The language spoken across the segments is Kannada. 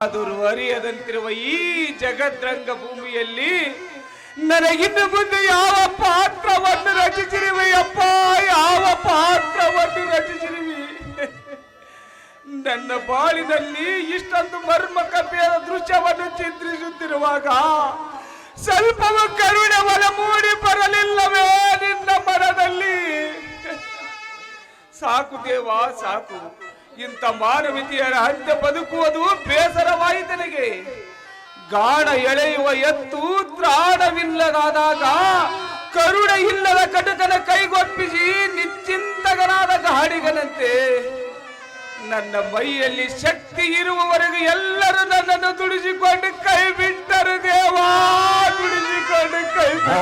ಆದರೂ ಅರಿಯದಂತಿರುವ ಈ ಜಗದ್ರಂಗ ಭೂಮಿಯಲ್ಲಿ ನನಗಿನ್ನು ಮುಂದೆ ಯಾವ ಪಾತ್ರವನ್ನು ರಚಿಸಿರುವೆಯಪ್ಪ ಯಾವ ಪಾತ್ರವನ್ನು ರಚಿಸಿರುವಿ? ನನ್ನ ಬಾಳಿನಲ್ಲಿ ಇಷ್ಟೊಂದು ಮರ್ಮ ಕಥೆಯ ದೃಶ್ಯವನ್ನು ಚಿತ್ರಿಸುತ್ತಿರುವಾಗ ಸ್ವಲ್ಪವೂ ಕರುಣೆ ಮೂಡಿ ಬರಲಿಲ್ಲವೇ ನಿನ್ನ ಮನದಲ್ಲಿ? ಸಾಕು ದೇವ, ಸಾಕು. ಇಂಥ ಮಾನವೀಯರ ಹಂತ ಬದುಕುವುದು ಬೇಸರವಾಯಿತನಿಗೆ ಗಾಣ ಎಳೆಯುವ ಎತ್ತು ತ್ರಾಣವಿಲ್ಲದಾದಾಗ ಕರುಣ ಇಲ್ಲದ ಕಟಕನ ಕೈಗೊಪ್ಪಿಸಿ ನಿಶ್ಚಿಂತಗನಾದ ಗಾಡಿಗನಂತೆ. ನನ್ನ ಮೈಯಲ್ಲಿ ಶಕ್ತಿ ಇರುವವರೆಗೂ ಎಲ್ಲರೂ ನನ್ನನ್ನು ತುಡಿಸಿಕೊಂಡು ಕೈ ಬಿಟ್ಟರು ದೇವಾ ತುಡಿಸಿಕೊಂಡು ಕೈ ದೇವ,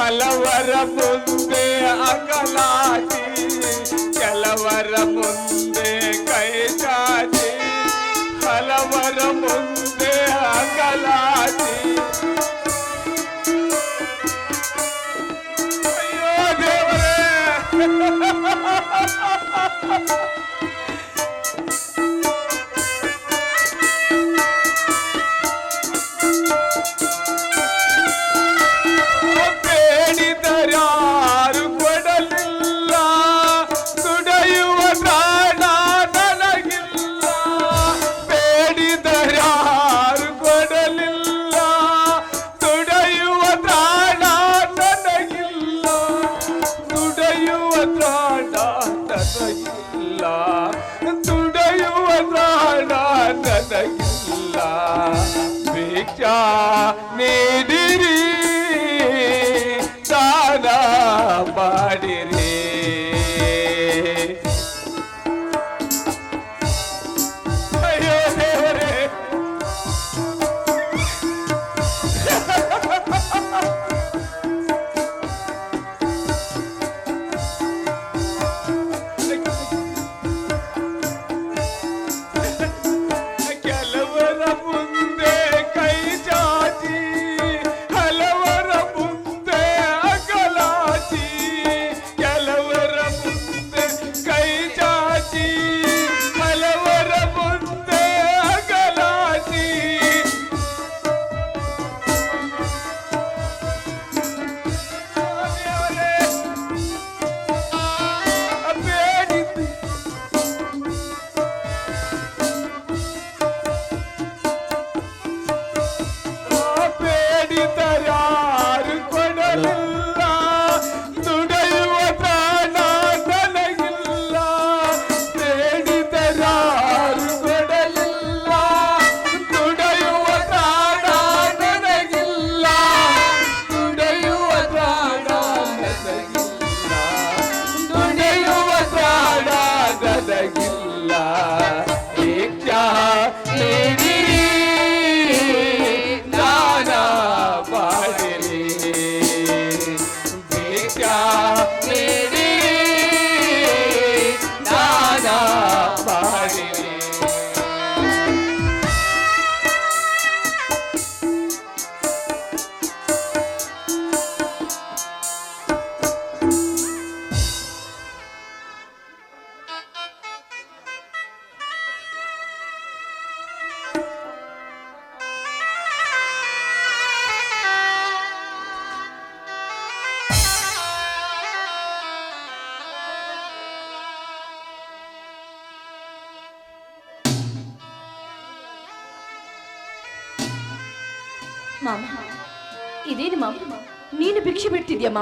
ಹಲವರ ಮುಂದೆ ಅಗಲಾಚಿ ಕೆಲವರ ಮುಂದೆ ಕೈ ಚಾಚಿ ಹಲವರ ಮುಂದೆ ಅಗಲಾಚಿ ಅಯ್ಯೋ ದೇವರೇ!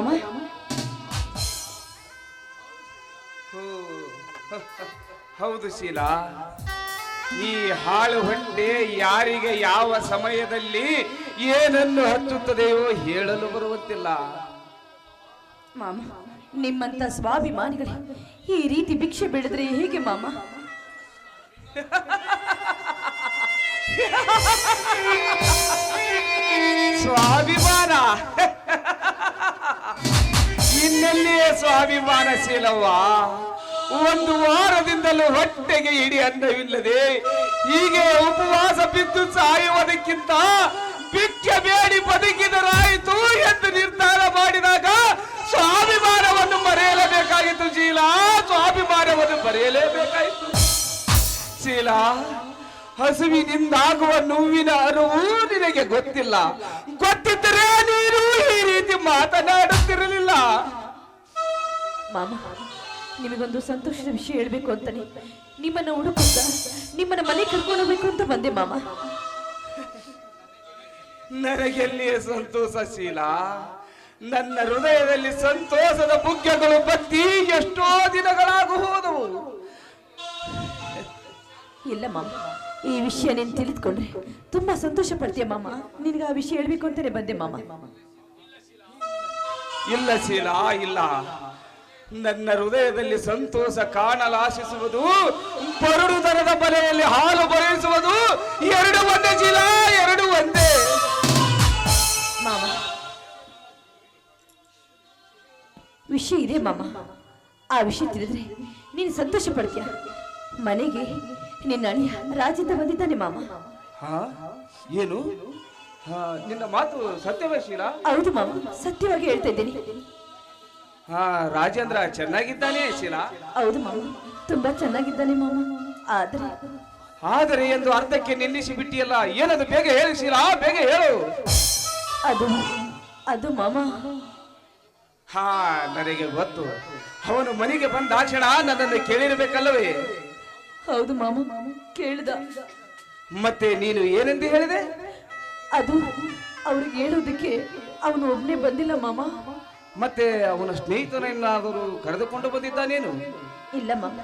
ಮಾಮ? ಹೌದು ಶೀಲಾ. ಈ ಹಾಳು ಹೊಂಡೆ ಯಾರಿಗೆ ಯಾವ ಸಮಯದಲ್ಲಿ ಏನನ್ನು ಹಚ್ಚುತ್ತದೆಯೋ ಹೇಳಲು ಬರುವಂತಿಲ್ಲ. ಮಾಮ ನಿಮ್ಮಂತ ಸ್ವಾಭಿಮಾನಿಗಳೇ ಈ ರೀತಿ ಭಿಕ್ಷೆ ಬಿಡಿದ್ರೆ ಹೇಗೆ ಮಾಮ? ಸ್ವಾಭಿಮಾನ. ಇನ್ನೆಲ್ಲಿಯೇ ಸ್ವಾಭಿಮಾನ ಶೀಲವ್ವ ಒಂದು ವಾರದಿಂದಲೂ ಹೊಟ್ಟೆಗೆ ಇಡೀ ಅನ್ನವಿಲ್ಲದೆ ಹೀಗೆ ಉಪವಾಸ ಬಿದ್ದು ಸಾಯುವುದಕ್ಕಿಂತ ಭಿಕ್ಷೆ ಬೇಡಿ ಬದುಕಿದರಾಯಿತು ಎಂದು ನಿರ್ಧಾರ ಮಾಡಿದಾಗ ಸ್ವಾಭಿಮಾನವನ್ನು ಮರೆಯಲೇಬೇಕಾಗಿತ್ತು ಶೀಲಾ. ಸ್ವಾಭಿಮಾನವನ್ನು ಮರೆಯಲೇಬೇಕಾಯಿತು. ಶೀಲಾ, ಹಸುವಿನಿಂದಾಗುವ ನೋವಿನ ಅರಿವು ನಿನಗೆ ಗೊತ್ತಿಲ್ಲ ನೀನು ಈ ರೀತಿ ಮಾತನಾಡುತ್ತಿರಲಿಲ್ಲ. ಮಾಮ ನಿಮಗೊಂದು ಸಂತೋಷದ ವಿಷಯ ಹೇಳ್ಬೇಕು ಅಂತಾನೆ. ನಿಮ್ಮನ್ನ ಹುಡುಕುತ್ತ ನಿಮ್ಮನ್ನ ಮನೆ ಕರ್ಕೊಂಡು ಹೋಗ್ಬೇಕು ಅಂತ ಬಂದೆ ಮಾಮ. ನನಗೆಲ್ಲಿಯೇ ಸಂತೋಷ ಶೀಲ? ನನ್ನ ಹೃದಯದಲ್ಲಿ ಸಂತೋಷದ ಬುಗ್ಗೆಗಳು ಬತ್ತಿ ಎಷ್ಟೋ ದಿನಗಳಾಗು ಹೋದವು. ಇಲ್ಲ ಮಾಮ. ಈ ವಿಷಯ ನೀನು ತಿಳಿದುಕೊಂಡ್ರೆ ತುಂಬಾ ಸಂತೋಷ ಪಡ್ತೀಯ ಮಾಮ. ನಿನಗೆ ಆ ವಿಷಯ ಹೇಳ್ಬೇಕು ಅಂತಾನೆ ಬಂದೆ ಮಾಮ. ಇಲ್ಲ ಶೀಲ ಇಲ್ಲ. ನನ್ನ ಹೃದಯದಲ್ಲಿ ಸಂತೋಷ ಕಾಣಲಾಶಿಸುವುದು ಬರಡು ದರದ ಬಲೆಯಲ್ಲಿ ಹಾಲು ಬರೆಯಿಸುವುದು ಎರಡು ಒಂದೇ ಶೀಲ ಎರಡು ಒಂದೇ. ಮಾಮ ವಿಷಯ ಇದೆ ಮಾಮ. ಆ ವಿಷಯ ತಿಳಿದ್ರೆ ನೀನು ಸಂತೋಷ ಪಡ್ತೀಯ ಮನೆಗೆ ನಿನ್ನ ಅಣ್ಣ ರಾಜಿಂದ ಬಂದಿದ್ದಾನೆ ಮಾಮ. ಹಾ? ಏನು? ಹಾ ನಿನ್ನ ಮಾತು ಸತ್ಯವೇ ಶೀಲಾ? ಹೌದು ಮಾಮ ಸತ್ಯವಾಗಿ ಹೇಳ್ತಾ ಇದ್ದೀನಿ. ಹಾ ರಾಜೇಂದ್ರ ಚೆನ್ನಾಗಿದ್ದಾನೆ ಶೀಲಾ? ಹೌದು ಮಾಮ ತುಂಬಾ ಚೆನ್ನಾಗಿದ್ದಾನೆ ಮಾಮ. ಆದ್ರೆ ಆದರೆ ಎಂದು ಅರ್ಧಕ್ಕೆ ನಿಲ್ಲಿಸಿ ಬಿಟ್ಟಿಯಲ್ಲ ಏನದು ಬೇಗ ಹೇಳಿ ಶೀಲಾ ಬೇಗ ಹೇಳು. ಅದು ಅದು ಮಾಮ. ಹಾ ನನಗೆ ಗೊತ್ತು. ಅವನು ಮನೆಗೆ ಬಂದ ಆಚಣ ನನ್ನನ್ನು ಕೇಳಿರಬೇಕಲ್ಲವೇ? ಹೌದು ಮಾಮ ಕೇಳಿದ. ಮತ್ತೆ ನೀನು ಏನೆಂದು ಹೇಳಿದೆ? ಅದು ಅವ್ರಿಗೆ ಹೇಳೋದಕ್ಕೆ ಅವನು ಒಬ್ಬನೇ ಬಂದಿಲ್ಲ ಮಾಮ. ಮತ್ತೆ ಅವನ ಸ್ನೇಹಿತನನ್ನಾದರೂ ಕರೆದುಕೊಂಡು ಬಂದಿದ್ದಾನೇನು? ಇಲ್ಲ ಮಾಮ.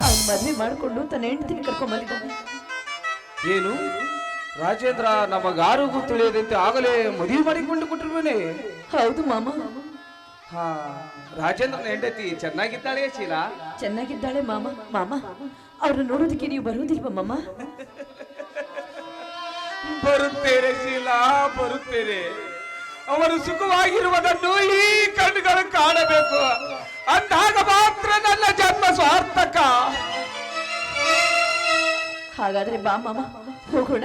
ಅವನು ಮದ್ವೆ ಮಾಡಿಕೊಂಡು ತನ್ನ ಹೆಂಡತಿನ ಕರ್ಕೊಂಡ್ ಬಂದಿದ್ದಾನೆ. ಏನು? ರಾಜೇಂದ್ರ ನಮಗಾರಿಗೂ ತಿಳಿಯದಂತೆ ಆಗಲೇ ಮದುವೆ ಮಾಡಿಕೊಂಡು ಕೊಟ್ಟಿರುವನೇ ಹೌದು ಮಾಮ. ಹಾ. ರಾಜೇಂದ್ರನ ಹೆಂಡತಿ ಚೆನ್ನಾಗಿದ್ದಾಳೆ ಶೀಲಾ? ಚೆನ್ನಾಗಿದ್ದಾಳೆ ಮಾಮ ಮಾಮ. ಅವ್ರನ್ನ ನೋಡೋದಕ್ಕೆ ನೀವು ಬರುವುದಿಲ್ವಾ ಮಾಮ? ಬರುತ್ತೇನೆ ಶೀಲಾ ಬರುತ್ತೇನೆ. ಅವರು ಸುಖವಾಗಿರುವುದನ್ನು ಈ ಕಣ್ಣುಗಳು ಕಾಣಬೇಕು. ಅಂದಾಗ ಮಾತ್ರ ನನ್ನ ಜನ್ಮ ಸ್ವಾರ್ಥಕ ಹಾಗಾದ್ರೆ ಬಾ ಮಾಮ ಹೋಗೋಣ.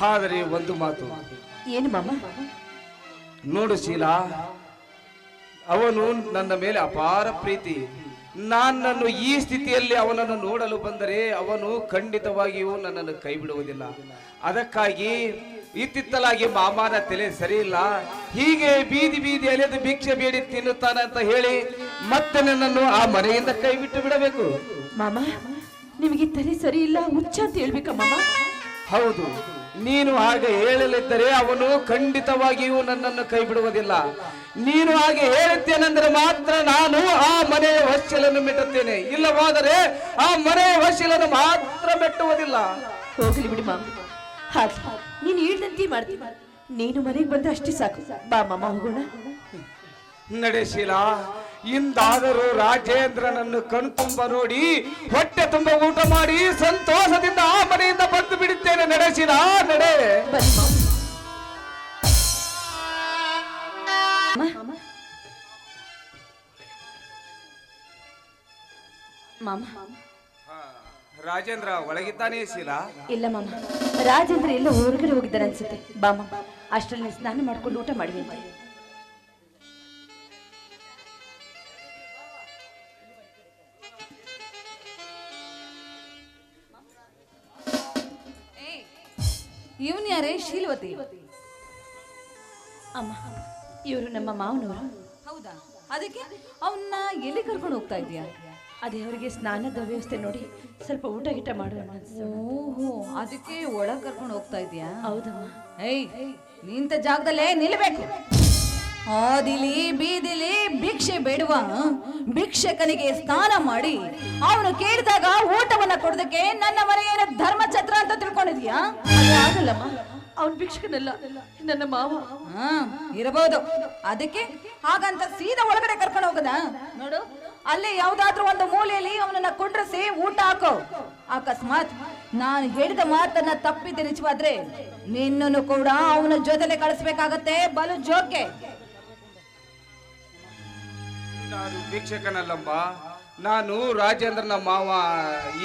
ಆದರೆ ಒಂದು ಮಾತು. ಏನು ಮಾಮ? ನೋಡು ಶೀಲಾ. ಅವನು ನನ್ನ ಮೇಲೆ ಅಪಾರ ಪ್ರೀತಿ. ನನ್ನನ್ನು ಈ ಸ್ಥಿತಿಯಲ್ಲಿ ಅವನನ್ನು ನೋಡಲು ಬಂದರೆ ಅವನು ಖಂಡಿತವಾಗಿಯೂ ನನ್ನನ್ನು ಕೈ ಬಿಡುವುದಿಲ್ಲ ಅದಕ್ಕಾಗಿ ಇತ್ತಿತ್ತಲಾಗಿ ಮಾಮಾನ ತಲೆ ಸರಿ ಇಲ್ಲ ಹೀಗೆ ಬೀದಿ ಬೀದಿ ಅಲೆದು ಭಿಕ್ಷೆ ಬೇಡಿ ತಿನ್ನುತ್ತಾನೆ ಅಂತ ಹೇಳಿ ಮತ್ತೆ ನನ್ನನ್ನು ಆ ಮನೆಯಿಂದ ಕೈ ಬಿಟ್ಟು ಬಿಡಬೇಕು. ಮಾಮ ನಿಮಗೆ ತಲೆ ಸರಿ ಇಲ್ಲ ಹುಚ್ಚ ಅಂತ ಹೇಳ್ಬೇಕಾ ಮಾಮ? ಹೌದು. ನೀನು ಹಾಗೆ ಹೇಳಲಿದ್ದರೆ ಅವನು ಖಂಡಿತವಾಗಿಯೂ ನನ್ನನ್ನು ಕೈ ಬಿಡುವುದಿಲ್ಲ ನೀನು ಹಾಗೆ ಹೇಳುತ್ತೇನೆಂದರೆ ಮಾತ್ರ ನಾನು ಆ ಮನೆಯ ವಶಲನ್ನು ಮೆಟ್ಟುತ್ತೇನೆ. ಇಲ್ಲವಾದರೆ ಆ ಮನೆಯ ವಶಲನ್ನು ಮಾತ್ರ ಮೆಟ್ಟುವುದಿಲ್ಲ. ಹೋಗಲಿ ಬಿಡಿ ಮಾಮ. ಹಾಗೆ. ನೀನು ಹೇಳ್ದಂತೆ ಮಾಡ್ತೀನಿ. ನೀನು ಮನೆಗೆ ಬಂದ್ರೆ ಅಷ್ಟೇ ಸಾಕು. ಬಾ ಮಾಮ ಹೋಗೋಣ. ನಡೆಶೀಲ ಇಂದಾದರೂ ರಾಜೇಂದ್ರನನ್ನು ಕಣ್ತುಂಬ ನೋಡಿ ಹೊಟ್ಟೆ ತುಂಬ ಊಟ ಮಾಡಿ ಸಂತೋಷದಿಂದ ಆ ಮನೆಯಿಂದ ಬಂದು ಬಿಡುತ್ತೇನೆ ನಡೆಸಿದ ನಡೆ ರಾಜೇಂದ್ರ ಒಳಗಿದ್ದಾನೆ ಶೀಲಾ? ಇಲ್ಲ ಮಾಮ. ರಾಜೇಂದ್ರ ಎಲ್ಲ ಹೊರಗಡೆ ಹೋಗಿದ್ದಾರೆ ಅನ್ಸುತ್ತೆ. ಬಾಮ ಅಷ್ಟರಲ್ಲಿ ಸ್ನಾನ ಮಾಡ್ಕೊಂಡು ಊಟ ಮಾಡುವೆ ಶೀಲವತಿ. ಅಮ್ಮ ಇವರು ನಮ್ಮ ಮಾವನವರು. ಹೌದಾ? ಅದಕ್ಕೆ ಅವನ್ನ ಎಲ್ಲಿ ಕರ್ಕೊಂಡು ಹೋಗ್ತಾ ಇದೆಯಾ ಅದೇ ಅವರಿಗೆ ಸ್ನಾನದ ವ್ಯವಸ್ಥೆ ನೋಡಿ ಸ್ವಲ್ಪ ಊಟ ಗಿಟ ಮಾಡೋಣ. ಓಹೋ ಅದಕ್ಕೆ ಒಳಗೆ ಕರ್ಕೊಂಡು ಹೋಗ್ತಾ ಇದೀಯಾ ಹೌದಮ್ಮ. ಏಯ್ ನಿಂತ ಜಾಗದಲ್ಲೇ ನಿಲ್ಲಬೇಕು ಆದಿಲಿ ಬೀದಿಲಿ ಭಿಕ್ಷೆ ಬೇಡುವ ಭಿಕ್ಷಕನಿಗೆ ಸ್ನಾನ ಮಾಡಿ ಅವನು ಕೇಳಿದಾಗ ಊಟವನ್ನ ಕೊಡೋದಕ್ಕೆ ನನ್ನ ಮನೆಯ ಧರ್ಮಛತ್ರ ಅಂತ ತಿಳ್ಕೊಂಡಿದ್ಯಾ ಆಗಲ್ಲಮ್ಮ. ಅವನ್ ಭಿಕ್ಷಕನಲ್ಲ ನನ್ನ ಮಾವ. ಹಾ ಇರಬಹುದು. ಅದಕ್ಕೆ ಹಾಗಂತ ಸೀದಾ ಒಳಗಡೆ ಕರ್ಕೊಂಡು ಹೋಗದ? ನೋಡು ಅಲ್ಲೇ ಯಾವ್ದಾದ್ರೂ ಒಂದು ಮೂಲೆಯಲ್ಲಿ ಅವನನ್ನ ಕುಂಡ್ರಸಿ ಊಟ ಹಾಕೋ. ಅಕಸ್ಮಾತ್ ನಾನು ಹೇಳಿದ ಮಾತನ್ನ ತಪ್ಪಿದ್ದೆ ನಿಜವಾದ್ರೆ ನಿನ್ನನ್ನು ಕೂಡ ಅವನ ಜೊತೆಲೆ ಕಳಿಸ್ಬೇಕಾಗತ್ತೆ. ಬಲು ಜೋಕೆ. ನಾನು ಭಿಕ್ಷಕನಲ್ಲಮ್ಮ ನಾನು ರಾಜೇಂದ್ರನ ಮಾವ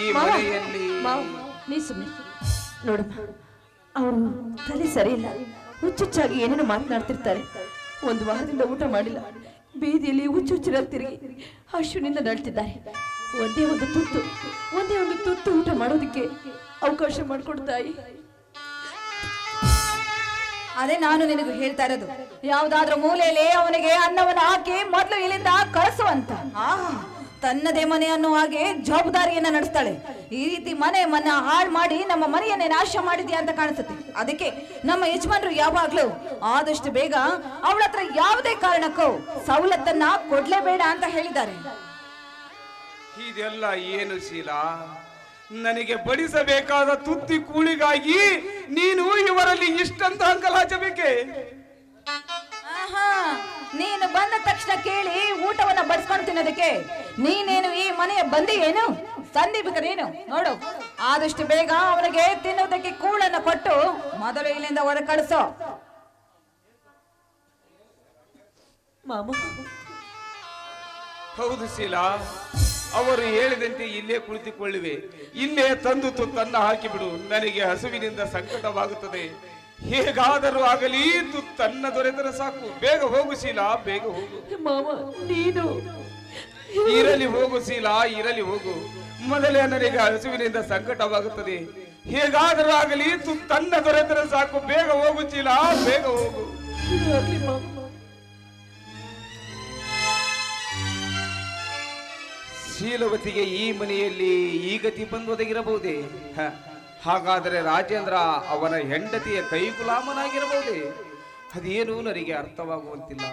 ಈ ಮನೆಯಲ್ಲಿ. ನೋಡಮ್ಮ ಅವರು ತಲೆ ಸರಿ ಇಲ್ಲ ಹುಚ್ಚುಚ್ಚಾಗಿ ಏನೇನು ಮಾತನಾಡ್ತಿರ್ತಾರೆ. ಒಂದು ವಾರದಿಂದ ಊಟ ಮಾಡಿಲ್ಲ. ಬೀದಿಯಲ್ಲಿ ಹುಚ್ಚುಚ್ಚಿರ ತಿರುಗಿ ಅಶ್ವಿನಿಂದ ನಡ್ತಿದ್ದಾರೆ ಒಂದೇ ಒಂದು ತುತ್ತು ಒಂದೇ ಒಂದು ತುತ್ತು ಊಟ ಮಾಡೋದಕ್ಕೆ ಅವಕಾಶ ಮಾಡಿಕೊಡ್ತಾಯಿ ಅದೇ ನಾನು ನಿನಗೆ ಹೇಳ್ತಾ ಇರೋದು. ಯಾವ್ದಾದ್ರೂ ಮೂಲೆಯಲ್ಲಿ ಅವನಿಗೆ ಅನ್ನವನ್ನು ಹಾಕಿ ಮೊದಲು ಇಲ್ಲಿಂದ ಕಳಿಸುವಂತ ಆಹಾ ತನ್ನದೇ ಮನೆ ಅನ್ನೋ ಹಾಗೆ ಜವಾಬ್ದಾರಿಯನ್ನ ನಡೆಸ್ತಾಳೆ. ಈ ರೀತಿ ಮನೆ ಮನ ಹಾಳು ಮಾಡಿ ನಮ್ಮ ಮನೆಯನ್ನೇ ನಾಶ ಮಾಡಿದ್ಯಾ ಅಂತ ಕಾಣಿಸುತ್ತೆ. ಅದಕ್ಕೆ ನಮ್ಮ ಯಜಮಾನರು ಯಾವಾಗ್ಲೂ ಆದಷ್ಟು ಬೇಗ ಅವಳ ಹತ್ರ ಯಾವುದೇ ಕಾರಣಕ್ಕೂ ಸವಲತ್ತನ್ನ ಕೊಡ್ಲೇಬೇಡ ಅಂತ ಹೇಳಿದ್ದಾರೆ. ಇದೆಲ್ಲ ಏನು ಶೀಲ? ನನಗೆ ಬಡಿಸಬೇಕಾದ ತುತ್ತಿ ಕೂಳಿಗಾಗಿ ನೀನು ಇವರಲ್ಲಿ ಇಷ್ಟಂತ ಅಂಕಲಾಚಬೇಕೆ ಆಹಾ ನೀನು ಬಂದ ತಕ್ಷಣ ಕೇಳಿ ಊಟವನ್ನ ಬಡಿಸ್ಕೊಂಡು ತಿನ್ನೋದಕ್ಕೆ. ನೀನೇನು ಈ ಮನೆಯ ಬಂದಿ ಏನು ಸಂದೀಪಿಕರೇನು ನೋಡು ಆದಷ್ಟು ಬೇಗ ಅವನಿಗೆ ತಿನ್ನೋದಕ್ಕೆ ಕೂಳನ್ನ ಕೊಟ್ಟು ಮೊದಲು ಇಲ್ಲಿಂದ ಹೊರ ಕಳಿಸೋ. ಮಾಮ. ಹೌದು ಶೀಲಾ ಅವರು ಹೇಳಿದಂತೆ ಇಲ್ಲೇ ಕುಳಿತುಕೊಳ್ಳುವೆ. ಇಲ್ಲೇ ತಂದು ತುತ್ತನ್ನ ಹಾಕಿಬಿಡು. ನನಗೆ ಹಸುವಿನಿಂದ ಸಂಕಟವಾಗುತ್ತದೆ. ಹೇಗಾದರೂ ಆಗಲಿ ತನ್ನ ದೊರೆತರೆ ಸಾಕು. ಬೇಗ ಹೋಗು ಶೀಲಾ ಬೇಗ ಹೋಗು. ಮಾಮ ನೀನು. ಇರಲಿ ಹೋಗು ಶೀಲಾ ಇರಲಿ ಹೋಗು. ಮೊದಲೇ ನನಗೆ ಹಸುವಿನಿಂದ ಸಂಕಟವಾಗುತ್ತದೆ. ಹೇಗಾದರೂ ಆಗಲಿ ತನ್ನ ದೊರೆತರೆ ಸಾಕು. ಬೇಗ ಹೋಗು ಶೀಲಾ ಬೇಗ ಹೋಗು. ಶೀಲವತಿಗೆ ಈ ಮನೆಯಲ್ಲಿ ಈ ಗತಿ ಬಂದು ಒದಗಿರಬಹುದೇ ಹ, ಹಾಗಾದರೆ ರಾಜೇಂದ್ರ ಅವನ ಹೆಂಡತಿಯ ಕೈ ಗುಲಾಮನಾಗಿರಬಹುದೇ ಅದೇನು ನನಗೆ ಅರ್ಥವಾಗುವಂತಿಲ್ಲ.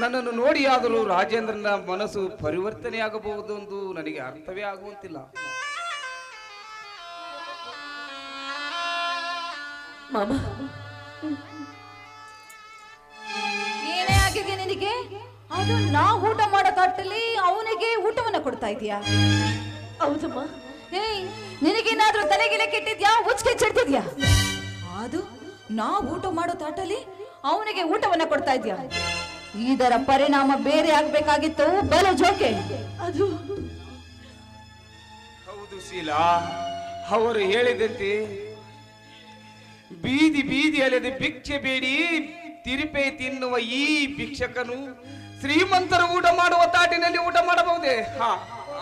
ನನ್ನನ್ನು ನೋಡಿಯಾದರೂ ರಾಜೇಂದ್ರನ ಮನಸ್ಸು ಪರಿವರ್ತನೆಯಾಗಬಹುದೆಂದು ನನಗೆ ಅರ್ಥವೇ ಆಗುವಂತಿಲ್ಲ. ಮಾಮ. ಏನೇ ಆಗಿದೆ ನಿನಗೆ? ಅದು ನಾ ಊಟ ಮಾಡೋ ತಟ್ಟಲ್ಲಿ ಅವನಿಗೆ ಊಟವನ್ನ ಕೊಡ್ತಾ ಇದೀಯಾ? ಹೌದಮ್ಮ. ಏಯ್ ನಿನಗೇನಾದ್ರೂ ತಲೆಗಿಲೆ ಕೆಟ್ಟಿದ್ಯಾ? ಉಚ್ಕೆ ಚಿಡ್ತಿದ್ಯಾ? ಅದು ನಾ ಊಟ ಮಾಡೋ ತಾಟಲ್ಲಿ ಅವನಿಗೆ ಊಟವನ್ನ ಕೊಡ್ತಾ ಇದ್ಯಾ? ಇದರ ಪರಿಣಾಮ ಬೇರೆ ಆಗ್ಬೇಕಾಗಿತ್ತು ಬಲ ಜೋಕೆ. ಅದು. ಹೌದು ಶೀಲಾ ಅವರು ಹೇಳಿದಂತೆ ಬೀದಿ ಬೀದಿ ಅಲೆದು ಭಿಕ್ಷೆ ಬೇಡಿ ತಿರುಪೆ ತಿನ್ನುವ ಈ ಭಿಕ್ಷಕನು ಶ್ರೀಮಂತರು ಊಟ ಮಾಡುವ ತಾಟಿನಲ್ಲಿ ಊಟ ಮಾಡಬಹುದೇ? ಹಾ.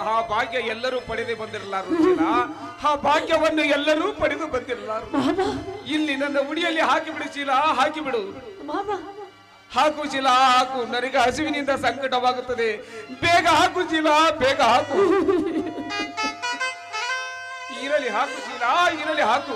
ಆ ಭಾಗ್ಯ ಎಲ್ಲರೂ ಪಡೆದು ಬಂದಿರಲಾರು. ಆ ಭಾಗ್ಯವನ್ನು ಎಲ್ಲರೂ ಪಡೆದು ಬಂದಿರಲಾರು ಇಲ್ಲಿ ನನ್ನ ಉಡಿಯಲ್ಲಿ ಹಾಕಿಬಿಡು ಶೀಲ ಹಾಕಿ ಬಿಡು. ಹಾಕು ಶೀಲ ಹಾಕು. ನನಗೆ ಹಸಿವಿನಿಂದ ಸಂಕಟವಾಗುತ್ತದೆ. ಬೇಗ ಹಾಕು ಶೀಲ ಬೇಗ ಹಾಕು. ಇರಲಿ ಹಾಕು ಶೀಲ ಇರಲಿ ಹಾಕು.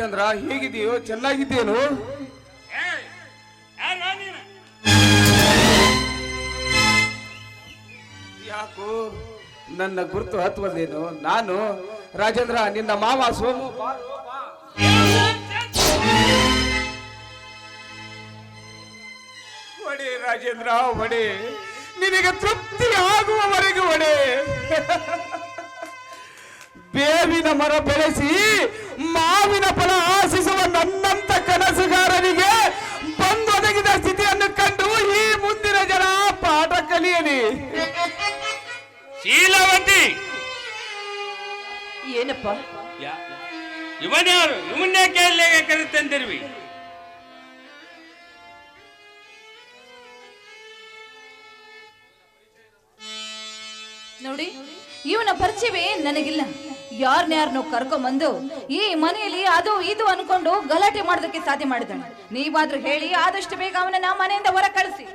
ರಾಜೇಂದ್ರ ಹೇಗಿದೆಯೋ ಚೆನ್ನಾಗಿದ್ದೇನು? ಯಾಕೋ ನನ್ನ ಗುರುತು ಹತ್ತುವುದೇನು ನಾನು ರಾಜೇಂದ್ರ ನಿನ್ನ ಮಾವ ಸೋಮು ಒಡೆ ರಾಜೇಂದ್ರ ಒಡೆ. ನಿನಗೆ ತೃಪ್ತಿ ಆಗುವವರೆಗೂ ಒಡೆ. ಬೇವಿನ ಮರ ಬೆಳೆಸಿ ಮಾವಿನ ಫಲ ಆಶಿಸುವ ನನ್ನಂತ ಕನಸುಗಾರನಿಗೆ ಬಂದೊದಗಿದ ಸ್ಥಿತಿಯನ್ನು ಕಂಡು ಈ ಮುಂದಿನ ಜನ ಪಾಠ ಕಲಿಯಲಿ. ಶೀಲವತಿ! ಏನಪ್ಪ? ಯಾ- ಇವನ್ಯಾರು? ಇವನ್ನೇ ಇಲ್ಲಿಗೆ ಕರೆತಂದಿರ್ವಿ ನೋಡಿ ಇವನ ಪರಿಚಯವೇ ನನಗಿಲ್ಲ. ಯಾರನ್ಯಾರನ್ನು ಕರ್ಕೊಂಬಂದು, ಈ ಮನೆಯಲ್ಲಿ ಅದು ಇದು ಅನ್ಕೊಂಡು ಗಲಾಟೆ ಮಾಡೋದಕ್ಕೆ ಸಾಧ್ಯ ಮಾಡಿದ್ದಾನೆ. ನೀವಾದ್ರೂ ಹೇಳಿ, ಆದಷ್ಟು ಬೇಗ ಅವನನ್ನ ಮನೆಯಿಂದ ಹೊರ ಕಳಿಸಿ!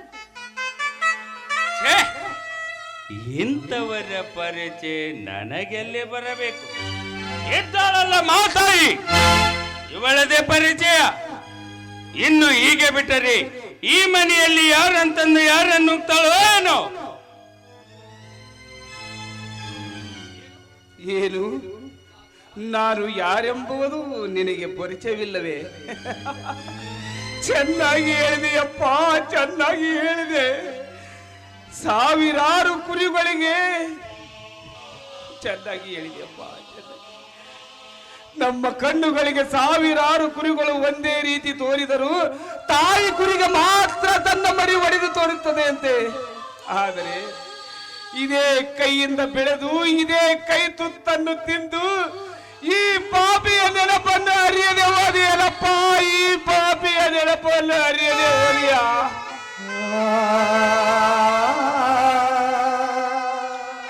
ಇಂಥವರ ಪರಿಚಯ ನನಗೆಲ್ಲೇ ಬರಬೇಕು. ಇದ್ದಾಳಲ್ಲ ಮಾತಾಯಿ ಇವಳದೇ ಪರಿಚಯ. ಇನ್ನು ಹೀಗೆ ಬಿಟ್ಟರೆ ಈ ಮನೆಯಲ್ಲಿ ಯಾರಂತಂದು ಯಾರನ್ನು ನುಗ್ತಾಳೋ ಏನೋ? ಏನು? ನಾನು ಯಾರೆಂಬುವುದು ನಿನಗೆ ಪರಿಚಯವಿಲ್ಲವೇ? ಚೆನ್ನಾಗಿ ಹೇಳಿದೆಯಪ್ಪ ಚೆನ್ನಾಗಿ ಹೇಳಿದೆ. ಸಾವಿರಾರು ಕುರಿಗಳಿಗೆ ಚೆನ್ನಾಗಿ ಹೇಳಿದೆಯಪ್ಪ. ನಮ್ಮ ಕಣ್ಣುಗಳಿಗೆ ಸಾವಿರಾರು ಕುರಿಗಳು ಒಂದೇ ರೀತಿ ತೋರಿದರು ತಾಯಿ ಕುರಿಗೆ ಮಾತ್ರ ತನ್ನ ಮರಿ ಒಡೆದು ತೋರುತ್ತದೆ ಅಂತೆ. ಆದರೆ ಇದೇ ಕೈಯಿಂದ ಬೆಳೆದು ಇದೇ ಕೈ ತುತ್ತನ್ನು ತಿಂದು ಈ ಪಾಪಿಯ ನೆನಪನ್ನು ಅರಿಯದೆ ಹೋದೆಯಲ್ಲಪ್ಪ ಈ ಪಾಪಿಯ ನೆನಪನ್ನು ಅರಿಯದೆ ಹೋದಿಯ.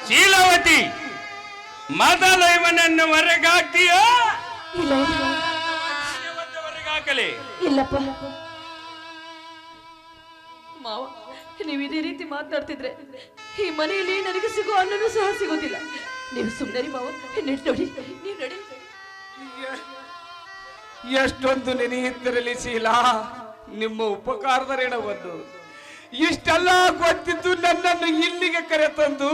ಶೀಲವತಿ ಮದಲೈವನನ್ನು ಹೊರಗಾಕ್ತೀಯ ಹೊರಗಾಕಲಿ? ಇಲ್ಲಪ್ಪ. ಮಾವ ನೀವು ಇದೇ ರೀತಿ ಮಾತನಾಡ್ತಿದ್ರೆ ಈ ಮನೆಯಲ್ಲಿ ನನಗೆ ಸಿಗೋ ಅನ್ನನೂ ಸಹ ಸಿಗೋದಿಲ್ಲ. ನೀವು ಸುಮ್ಮನೆ ಮಾವ ನೋಡಿ ನೀವು ನೋಡಿ. ಎಷ್ಟೊಂದು ನೆನೆಯುತ್ತಿರಲಿ ಶೀಲ ನಿಮ್ಮ ಉಪಕಾರದ ಋಣವನ್ನು ಇಷ್ಟೆಲ್ಲ ಗೊತ್ತಿದ್ದು ನನ್ನನ್ನು ಇಲ್ಲಿಗೆ ಕರೆ ತಂದು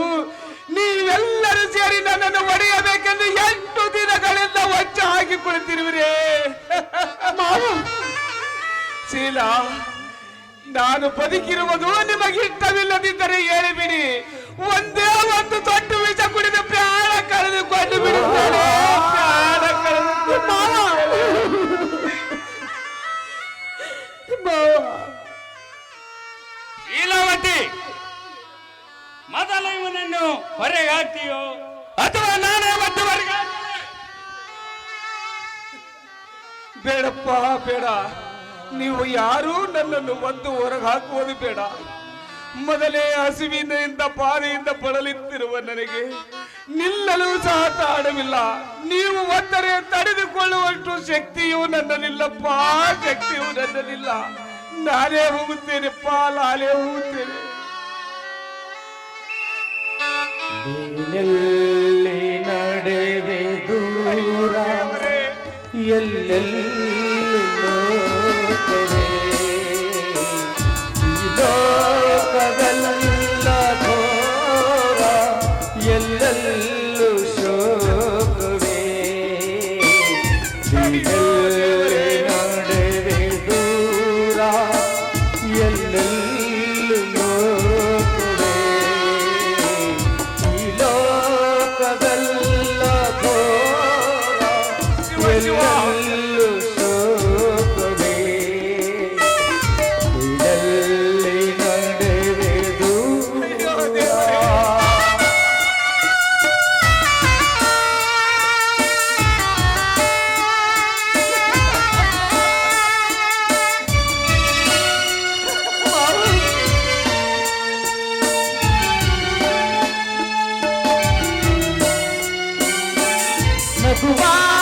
ನೀವೆಲ್ಲರೂ ಸೇರಿ ನನ್ನನ್ನು ಒಡೆಯಬೇಕೆಂದು ಎಂಟು ದಿನಗಳಿಂದ ಒಚ್ಚ ಹಾಕಿ ಕುಳಿತಿರುವಿರೇ ಶೀಲ ನಾನು ಬದುಕಿರುವುದು ನಿಮಗೆ ಇಷ್ಟವಿಲ್ಲದಿದ್ದರೆ ಹೇಳಿಬಿಡಿ. ಒಂದೇ ಒಂದು ತೊಟ್ಟು ವಿಷ ಕುಡಿದ ಪ್ರಾಣ ಕಳೆದುಕೊಂಡು ಬಿಡುತ್ತೇನೆ. ಪ್ರಾಣ ಕಳೆದು ಲೀಲಾವತಿ ಮೊದಲು ಇವನನ್ನು ಹೊರಗೆ ಹಾಕ್ತೀಯೋ ಅಥವಾ ನಾನೇ ಮತ್ತೆ ಹೊರಗೆ ಬೇಡಪ್ಪ ಬೇಡ. ನೀವು ಯಾರೂ ನನ್ನನ್ನು ಒಂದು ಹೊರಗೆ ಹಾಕುವುದು ಬೇಡ. ಮೊದಲೇ ಹಸಿವಿನಿಂದ ಪಾದೆಯಿಂದ ಬಳಲಿತ್ತಿರುವ ನನಗೆ ನಿಲ್ಲಲು ಸಹ ತಾಡವಿಲ್ಲ. ನೀವು ಒಂದರೆ ತಡೆದುಕೊಳ್ಳುವಷ್ಟು ಶಕ್ತಿಯು ನನ್ನಲ್ಲಿಲ್ಲಪ್ಪ, ಶಕ್ತಿಯು ನನ್ನಲ್ಲಿಲ್ಲ. ನಾನೇ ಹೋಗುತ್ತೇನೆ ನಾನೇ ಹೋಗುತ್ತೇನೆ. ಎಲ್ಲೆಲ್ಲಿ ನಡೆದೆ ದೂರ, ಎಲ್ಲೆಲ್ಲೂ Jaguar.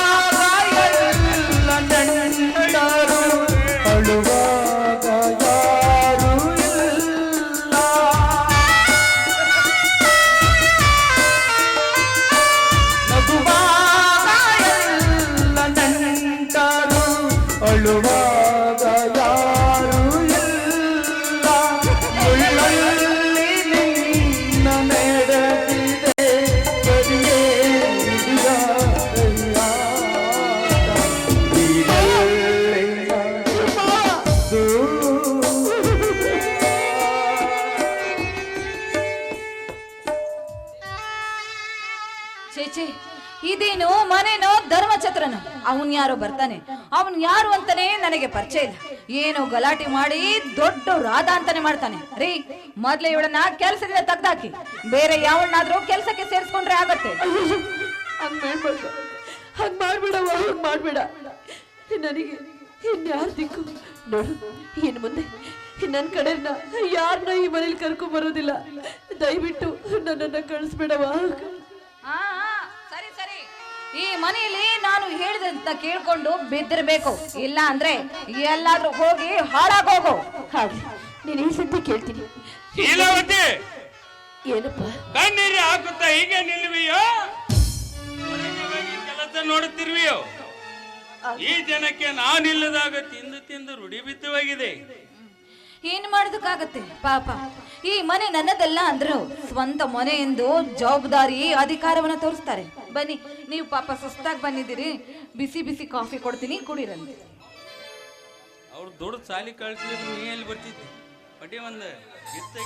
ಯಾರೋ ಬರ್ತಾನೆ. ಅವನು ಯಾರು ಅಂತಾನೆ ನನಗೆ ಪರಿಚಯ ಇಲ್ಲ. ಏನು ಗಲಾಟೆ ಮಾಡಿ ದೊಡ್ಡ ರಾಧ ಅಂತಾನೆ ಮಾಡ್ತಾನೆ. ರೀ ಮೊದ್ಲು ಇವಳನ್ನ ಕೆಲಸದಿಂದ ತೆಗ್ದಾಕಿ. ಬೇರೆ ಯಾವಣ್ಣಾದ್ರೂ ಕೆಲಸಕ್ಕೆ ಸೇರಿಸ್ಕೊಂಡ್ರೆ ಆಗತ್ತೆ. ಹಂಗ್ ಮಾಡ್ಬೇಡ. ಹಂಗ್ ನನಗೆ ಇನ್ಯಾರ ದಿಕ್ಕು? ನೋಡು ಇನ್ನು ಮುಂದೆ ನನ್ನ ಕಡೆನ ಯಾರನ್ನ ಈ ಮನೇಲಿ ಕರ್ಕೊಂಡ್ ಬರೋದಿಲ್ಲ. ದಯವಿಟ್ಟು ನನ್ನನ್ನ ಕಳಿಸ್ಬೇಡವ ಈ ಮನೆಯಲ್ಲಿ ನಾನು ಹೇಳಿದಂತ ಕೇಳ್ಕೊಂಡು ಬಿದ್ದಿರ್ಬೇಕು. ಇಲ್ಲ ಅಂದ್ರೆ ಎಲ್ಲಾದ್ರೂ ಹೋಗಿ ಹಾಳಾಗೋಗು. ಹಾಗೆ. ನೀನು ಈ ಸತಿ ಕೇಳ್ತೀನಿ. ಶೀಲಾವತಿ ಏನಪ್ಪ? ಕಣ್ಣೀರಿ ಹಾಕುತ್ತಾ ಹೀಗೆ ನಿಲ್ಲುವಿಯೋ? ಹೊರಗೆ ಹೋಗಿ ಕೆಲಸ ನೋಡುತ್ತಿರುವಿಯೋ? ಈ ಜನಕ್ಕೆ ನಾನಿಲ್ಲದಾಗ ತಿಂದು ತಿಂದು ರೂಢಿ ಬಿದ್ದು ಹೋಗಿದೆ ಏನ್ ಮಾಡೋದಕ್ಕಾಗತ್ತೆ? ಪಾಪ. ಈ ಮನೆ ನನ್ನದಲ್ಲ ಅಂದ್ರು. ಸ್ವಂತ ಮನೆ ಎಂದು ಜವಾಬ್ದಾರಿ ಅಧಿಕಾರವನ್ನ ತೋರಿಸ್ತಾರೆ. ಬನ್ನಿ ನೀವು ಪಾಪ ಸುಸ್ತಾಗಿ ಬಂದಿದ್ದೀರಿ. ಬಿಸಿ ಬಿಸಿ ಕಾಫಿ ಕೊಡ್ತೀನಿ ಕುಡಿರಂತೆ. ಅವ್ರು ದೊಡ್ಡ ಸಾಲಿ ಕಳ್ಸಿದ್ರು ನೀ ಎಲ್ಲಿ ಬರ್ತಿದ್ದಿ? ಬಡ್ಡಿ ಒಂದ ಗಿತ್ತ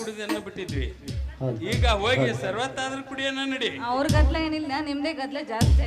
ಕುಡಿದನ್ನ ಬಿಟ್ಟಿದ್ವಿ. ಈಗ ಹೋಗಿ ಸರ್ವತ್ತಾದ್ರೂ ಕುಡಿಯನ್ನ ನಡಿ. ಅವ್ರ ಗದ್ಲ ಏನಿಲ್ಲ ನಿಮ್ದೇ ಗದ್ಲ ಜಾಸ್ತಿ.